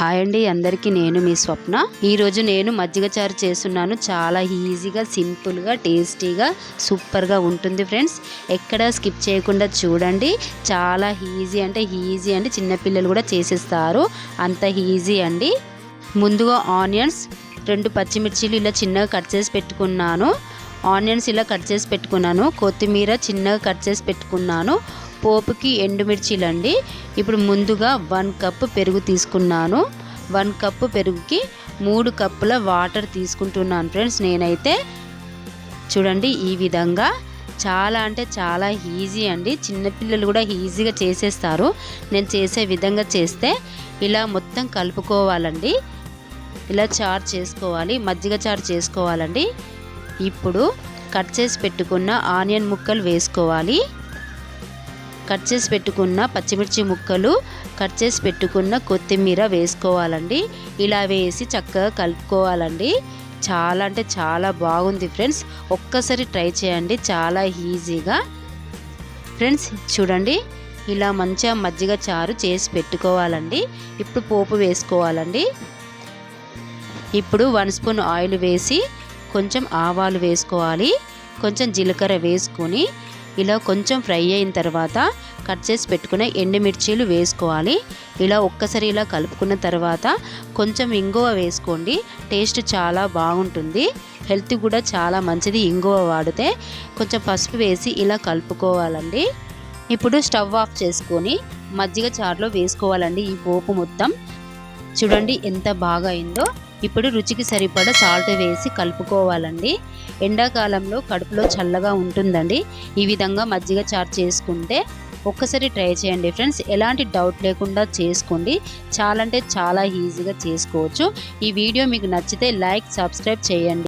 Hi అండి అందరికీ నేను మీ స్వప్న. ఈరోజు నేను మజ్జిగ చారు చేస్తున్నాను. చాలా ఈజీగా సింపుల్గా టేస్టీగా సూపర్గా ఉంటుంది ఫ్రెండ్స్. ఎక్కడ స్కిప్ చేయకుండా చూడండి. చాలా ఈజీ అంటే ఈజీ అండి. చిన్నపిల్లలు కూడా చేసేస్తారు. అంత ఈజీ అండి. ముందుగా ఆనియన్స్. రెండు పచ్చిమిర్చీలు ఇలా చిన్నగా కట్ చేసి పెట్టుకున్నాను. ఆనియన్స్ ఇలా కట్ చేసి పెట్టుకున్నాను. కొత్తిమీర చిన్నగా కట్ చేసి పెట్టుకున్నాను. పోపుకి ఎండుమిర్చిలండి. ఇప్పుడు ముందుగా వన్ కప్ పెరుగు తీసుకున్నాను. వన్ కప్పు పెరుగుకి మూడు కప్పుల వాటర్ తీసుకుంటున్నాను ఫ్రెండ్స్ నేనైతే. చూడండి ఈ విధంగా. చాలా అంటే చాలా ఈజీ అండి. చిన్నపిల్లలు కూడా ఈజీగా చేసేస్తారు. నేను చేసే విధంగా చేస్తే ఇలా మొత్తం కలుపుకోవాలండి. ఇలా చారు చేసుకోవాలి. మజ్జిగ చారు చేసుకోవాలండి. ఇప్పుడు కట్ చేసి పెట్టుకున్న ఆనియన్ ముక్కలు వేసుకోవాలి. కట్ చేసి పెట్టుకున్న పచ్చిమిర్చి ముక్కలు కట్ చేసి పెట్టుకున్న కొత్తిమీర వేసుకోవాలండి. ఇలా వేసి చక్కగా కలుపుకోవాలండి. చాలా అంటే చాలా బాగుంది ఫ్రెండ్స్. ఒక్కసారి ట్రై చేయండి చాలా ఈజీగా. ఫ్రెండ్స్ చూడండి. ఇలా మంచిగా మజ్జిగ చారు చేసి పెట్టుకోవాలండి. ఇప్పుడు పోపు వేసుకోవాలండి. ఇప్పుడు వన్ స్పూన్ ఆయిల్ వేసి కొంచెం ఆవాలు వేసుకోవాలి. కొంచెం జీలకర్ర వేసుకొని ఇలా కొంచెం ఫ్రై అయిన తర్వాత కట్ చేసి పెట్టుకున్న ఎండుమిర్చీలు వేసుకోవాలి. ఇలా ఒక్కసారి ఇలా కలుపుకున్న తర్వాత కొంచెం ఇంగువ వేసుకోండి. టేస్ట్ చాలా బాగుంటుంది. హెల్త్ కూడా చాలా మంచిది ఇంగువ వాడితే. కొంచెం పసుపు వేసి ఇలా కలుపుకోవాలండి. ఇప్పుడు స్టవ్ ఆఫ్ చేసుకొని మజ్జిగ చారులో వేసుకోవాలండి ఈ పోపు మొత్తం. చూడండి ఎంత బాగా అయిందో. ఇప్పుడు రుచికి సరిపడ సాల్ట్ వేసి కలుపుకోవాలండి. ఎండాకాలంలో కడుపులో చల్లగా ఉంటుందండి. ఈ విధంగా మజ్జిగ చారు చేసుకుంటే ఒక్కసారి ట్రై చేయండి ఫ్రెండ్స్. ఎలాంటి డౌట్ లేకుండా చేసుకోండి. చాలా అంటే చాలా ఈజీగా చేసుకోవచ్చు. ఈ వీడియో మీకు నచ్చితే లైక్ సబ్స్క్రైబ్ చేయండి.